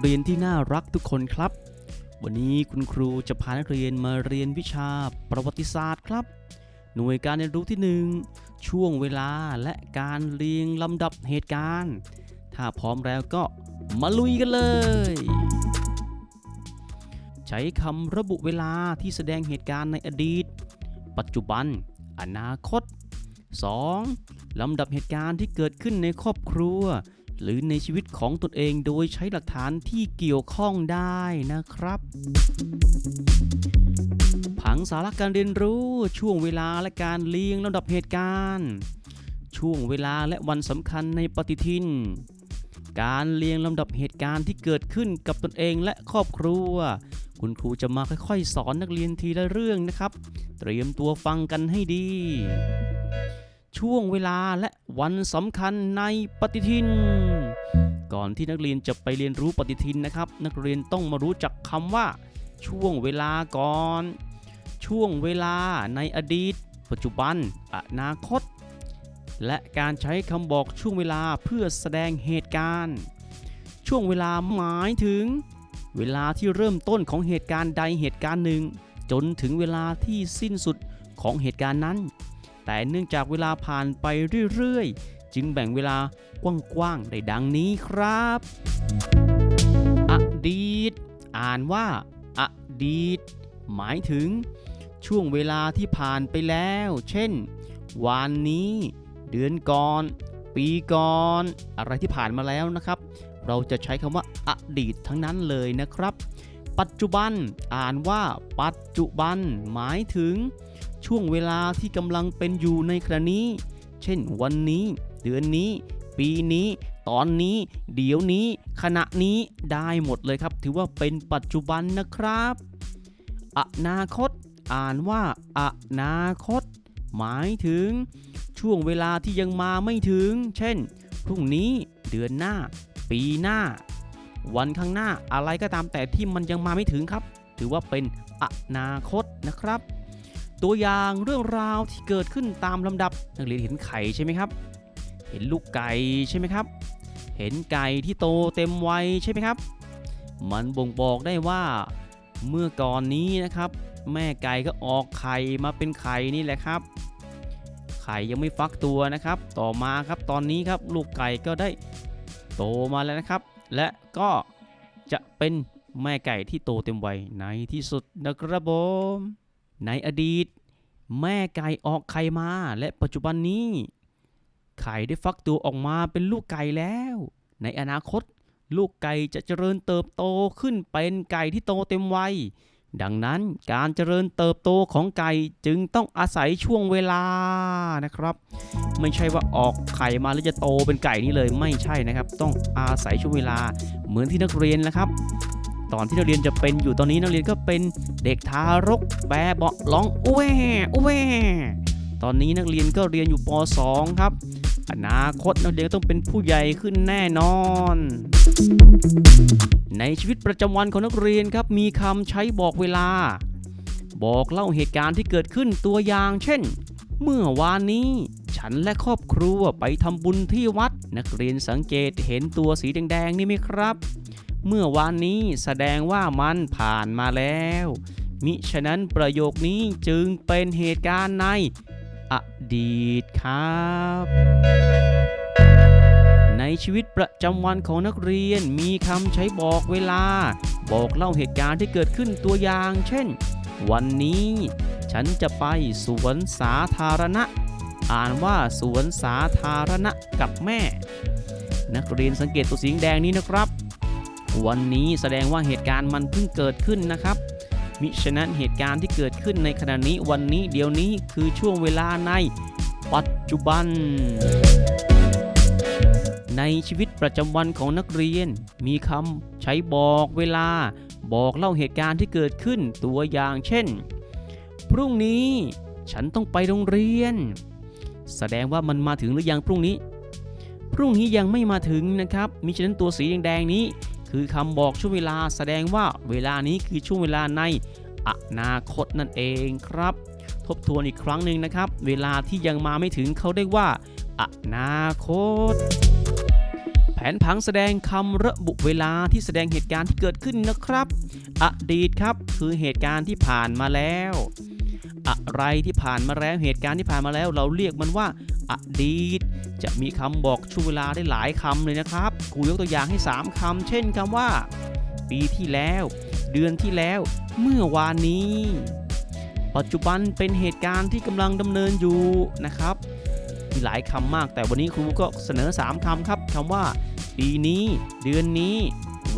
เรียนที่น่ารักทุกคนครับ วันนี้คุณครูจะพานักเรียนมาเรียนวิชาประวัติศาสตร์ครับ หน่วยการเรียนรู้ที่ 1 ช่วงเวลาและการเรียงลำดับเหตุการณ์ ถ้าพร้อมแล้วก็มาลุยกันเลย ใช้คำระบุเวลาที่แสดงเหตุการณ์ในอดีต ปัจจุบัน อนาคต 2. ลำดับเหตุการณ์ที่เกิดขึ้นในครอบครัว หรือในชีวิตของตนเองโดยใช้หลักฐานที่เกี่ยวข้องได้นะครับ ผังสาระการเรียนรู้ช่วงเวลาและการเรียงลำดับเหตุการณ์ ช่วงเวลาและวันสำคัญในปฏิทิน การเรียงลำดับเหตุการณ์ที่เกิดขึ้นกับตนเองและครอบครัว คุณครูจะมาค่อยๆ สอนนักเรียนทีละเรื่องนะครับ เตรียมตัวฟังกันให้ดี ช่วงเวลาและวันสำคัญในปฏิทิน ก่อนที่นักเรียนจะไปเรียนรู้ปฏิทินนะครับ นักเรียนต้องมารู้จักคำว่า ช่วงเวลาก่อน ช่วงเวลาในอดีต ปัจจุบัน อนาคต และการใช้คำบอกช่วงเวลาเพื่อแสดงเหตุการณ์ ช่วงเวลาหมายถึง เวลาที่เริ่มต้นของเหตุการณ์ใดเหตุการณ์หนึ่ง จนถึงเวลาที่สิ้นสุดของเหตุการณ์นั้น แต่เนื่องจากเวลาผ่านไปเรื่อยๆ จึงแบ่งเวลากว้างๆได้ดังนี้ครับ อดีต อ่านว่า อดีต หมายถึง ช่วงเวลาที่ผ่านไปแล้ว เช่น วันนี้ เดือนก่อน ปีก่อน อะไรที่ผ่านมาแล้วนะครับ เราจะใช้คำว่า อดีตทั้งนั้นเลยนะครับ ปัจจุบัน อ่านว่า ปัจจุบัน หมายถึง ช่วงเวลาที่กำลังเป็นอยู่ในขณะนี้ เช่นวันนี้ เดือนนี้ ปีนี้ ตอนนี้ เดี๋ยวนี้ ขณะนี้ได้หมดเลยครับ ถือว่าเป็นปัจจุบันนะครับ อนาคต อ่านว่า อนาคต หมายถึง ช่วงเวลาที่ยังมาไม่ถึง เช่น พรุ่งนี้ เดือนหน้า ปีหน้า วันข้างหน้าอะไรก็ตามแต่ที่มันยังมาไม่ถึงครับ ถือว่าเป็นอนาคตนะครับ ตัวอย่างเรื่องราวที่เกิดขึ้นตามลำดับนักเรียนเห็นไข่ใช่ไหมครับ เห็นลูกไก่ใช่ไหมครับ เห็นไก่ที่โตเต็มวัยใช่ไหมครับ มันบ่งบอกได้ว่าเมื่อก่อนนี้นะครับ แม่ไก่ก็ออกไข่มาเป็นไข่นี่แหละครับ ไข่ยังไม่ฟักตัวนะครับ ต่อมาครับตอนนี้ครับลูกไก่ก็ได้โตมาแล้วนะครับ และก็จะเป็นแม่ไก่ที่โตเต็มวัยในที่สุดนะครับผม ในอดีต แม่ไก่ออกไข่มา และปัจจุบันนี้ ไข่ได้ฟักตัวออกมาเป็นลูกไก่แล้ว ในอนาคต ลูกไก่จะเจริญเติบโตขึ้นเป็นไก่ที่โตเต็มวัยดังนั้นการเจริญเติบโตของไก่จึงต้องอาศัยช่วงเวลานะครับ ไม่ใช่ว่าออกไข่มาแล้วจะโตเป็นไก่นี่เลยไม่ใช่นะครับ ต้องอาศัยช่วงเวลาเหมือนที่นักเรียนนะครับ ตอนที่นักเรียนจะเป็นอยู่ตอนนี้นักเรียนก็เป็นเด็กทารกแบเบาะร้องอุ้ยอุ้ยตอนนี้นักเรียนก็เรียนอยู่ป .2 ครับ อนาคตนักเรียนต้องเป็นผู้ใหญ่ขึ้นแน่นอน ในชีวิตประจำวันของนักเรียนครับมีคำใช้บอกเวลา บอกเล่าเหตุการณ์ที่เกิดขึ้นตัวอย่าง เช่น เมื่อวานนี้ ฉันและครอบครัวไปทำบุญที่วัด นักเรียนสังเกตเห็นตัวสีแดงๆนี่ไหมครับ เมื่อวานนี้แสดงว่ามันผ่านมาแล้ว มิฉะนั้นประโยคนี้จึงเป็นเหตุการณ์ในอดีตครับ ในชีวิตประจำวันของนักเรียนมีคำใช้บอกเวลา บอกเล่าเหตุการณ์ที่เกิดขึ้นตัวอย่าง เช่น วันนี้ ฉันจะไปสวนสาธารณะ อ่านว่าสวนสาธารณะกับแม่ นักเรียนสังเกตตัวสีแดงนี้นะครับ วันนี้แสดงว่าเหตุการณ์มันเพิ่งเกิดขึ้นนะครับ มิฉะนั้นเหตุการณ์ที่เกิดขึ้นในขณะนี้วันนี้เดี๋ยวนี้คือช่วงเวลาในปัจจุบัน ในชีวิตประจำวันของนักเรียน มีคำใช้บอกเวลา บอกเล่าเหตุการณ์ที่เกิดขึ้นตัวอย่างเช่น พรุ่งนี้ฉันต้องไปโรงเรียน แสดงว่ามันมาถึงหรือยังพรุ่งนี้ พรุ่งนี้ยังไม่มาถึงนะครับมิฉะนั้นตัวสีแดงๆนี้ คือคำบอกช่วงเวลาแสดงว่าเวลานี้คือช่วงเวลาในอนาคตนั่นเองครับ ทบทวนอีกครั้งหนึ่งนะครับ เวลาที่ยังมาไม่ถึงเขาเรียกว่า อนาคต แผนผังแสดงคำระบุเวลาที่แสดงเหตุการณ์ที่เกิดขึ้นนะครับ อดีตครับคือเหตุการณ์ที่ผ่านมาแล้ว อะไรที่ผ่านมาแล้วเหตุการณ์ที่ผ่านมาแล้ว เราเรียกมันว่าอดีต จะมีคำบอกช่วงเวลาได้หลายคำเลยนะครับครูยกตัวอย่างให้ 3คำเช่นคำว่า ปีที่แล้ว เดือนที่แล้ว เมื่อวานนี้ ปัจจุบันเป็นเหตุการณ์ที่กำลังดำเนินอยู่นะครับมีหลายคำมาก แต่วันนี้ครูก็เสนอ 3คำครับคำว่า ปีนี้ เดือนนี้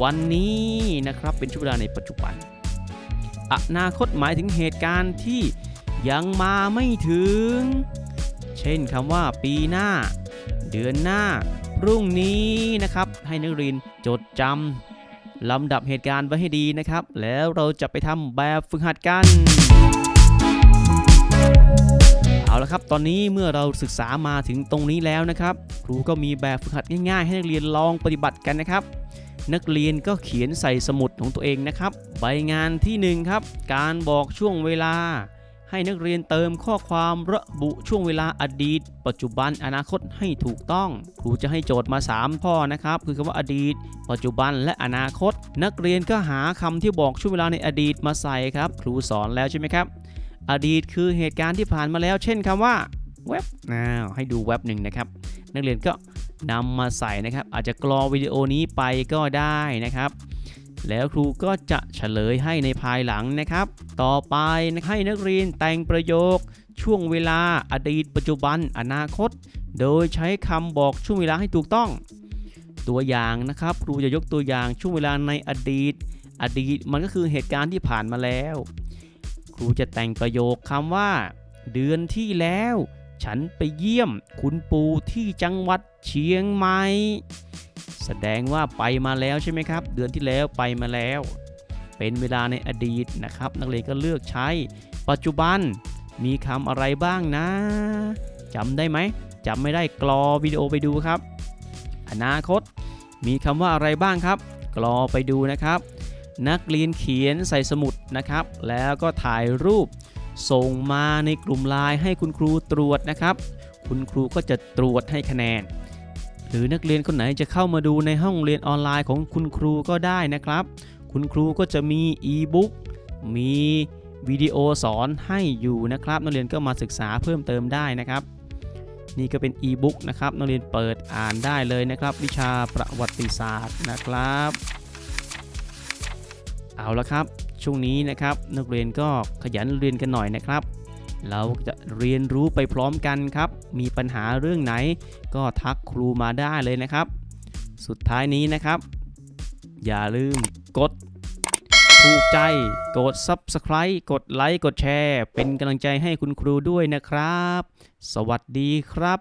วันนี้นะครับเป็นช่วงเวลาในปัจจุบันอนาคตหมายถึงเหตุการณ์ที่ ยังมาไม่ถึง เช่นคำว่าปีหน้า เดือนหน้า พรุ่งนี้นะครับ ให้นักเรียนจดจำลำดับเหตุการณ์ไว้ให้ดีนะครับ แล้วเราจะไปทำแบบฝึกหัดกัน เอาละครับ ตอนนี้เมื่อเราศึกษามาถึงตรงนี้แล้วนะครับ ครูก็มีแบบฝึกหัดง่ายๆ ให้นักเรียนลองปฏิบัติกันนะครับนักเรียนก็เขียนใส่สมุดของตัวเองนะครับ ใบงานที่หนึ่งครับ การบอกช่วงเวลา ให้นักเรียนเติมข้อความระบุช่วงเวลาอดีต ปัจจุบันอนาคตให้ถูกต้อง ครูจะให้โจทย์มา 3 ข้อนะครับ คือคำว่าอดีต ปัจจุบันและอนาคต นักเรียนก็หาคำที่บอกช่วงเวลาในอดีตมาใส่ครับ ครูสอนแล้วใช่ไหมครับ อดีตคือเหตุการณ์ที่ผ่านมาแล้ว เช่นคำว่าเว็บอ้าวให้ดูเว็บหนึ่งนะครับ นักเรียนก็นำมาใส่นะครับ อาจจะกรอวิดีโอนี้ไปก็ได้นะครับ แล้วครูก็จะเฉลยให้ในภายหลังนะครับ ต่อไปให้นักเรียนแต่งประโยค ช่วงเวลาอดีต ปัจจุบัน อนาคต โดยใช้คำบอกช่วงเวลาให้ถูกต้อง ตัวอย่างนะครับ ครูจะยกตัวอย่างช่วงเวลาในอดีต อดีตมันก็คือเหตุการณ์ที่ผ่านมาแล้ว ครูจะแต่งประโยคคำว่า เดือนที่แล้ว ฉันไปเยี่ยม คุณปู่ที่จังหวัดเชียงใหม่ แสดงว่าไปมาแล้วใช่ไหมครับ เดือนที่แล้วไปมาแล้ว เป็นเวลาในอดีตนะครับ นักเรียนก็เลือกใช้ ปัจจุบันมีคำอะไรบ้างนะจำได้ไหมจำไม่ได้กรอวิดีโอไปดูครับ อนาคต มีคำว่าอะไรบ้างครับ กรอไปดูนะครับ นักเรียนเขียนใส่สมุดนะครับ แล้วก็ถ่ายรูป ส่งมาในกลุ่มไลน์ให้คุณครูตรวจนะครับ คุณครูก็จะตรวจให้คะแนน หรือนักเรียนคนไหนจะเข้ามาดูในห้องเรียนออนไลน์ของคุณครูก็ได้นะครับ คุณครูก็จะมีอีบุ๊กมีวิดีโอสอนให้อยู่นะครับ นักเรียนก็มาศึกษาเพิ่มเติมได้นะครับ นี่ก็เป็นอีบุ๊กนะครับนักเรียนเปิดอ่านได้เลยนะครับ วิชาประวัติศาสตร์นะครับ เอาละครับ ช่วงนี้นะครับ นักเรียนก็ขยันเรียนกันหน่อยนะครับ เราจะเรียนรู้ไปพร้อมกันครับ มีปัญหาเรื่องไหน ก็ทักครูมาได้เลยนะครับ สุดท้ายนี้นะครับ อย่าลืมกดถูกใจ กด Subscribe กดไลค์กดแชร์ เป็นกำลังใจให้คุณครูด้วยนะครับ สวัสดีครับ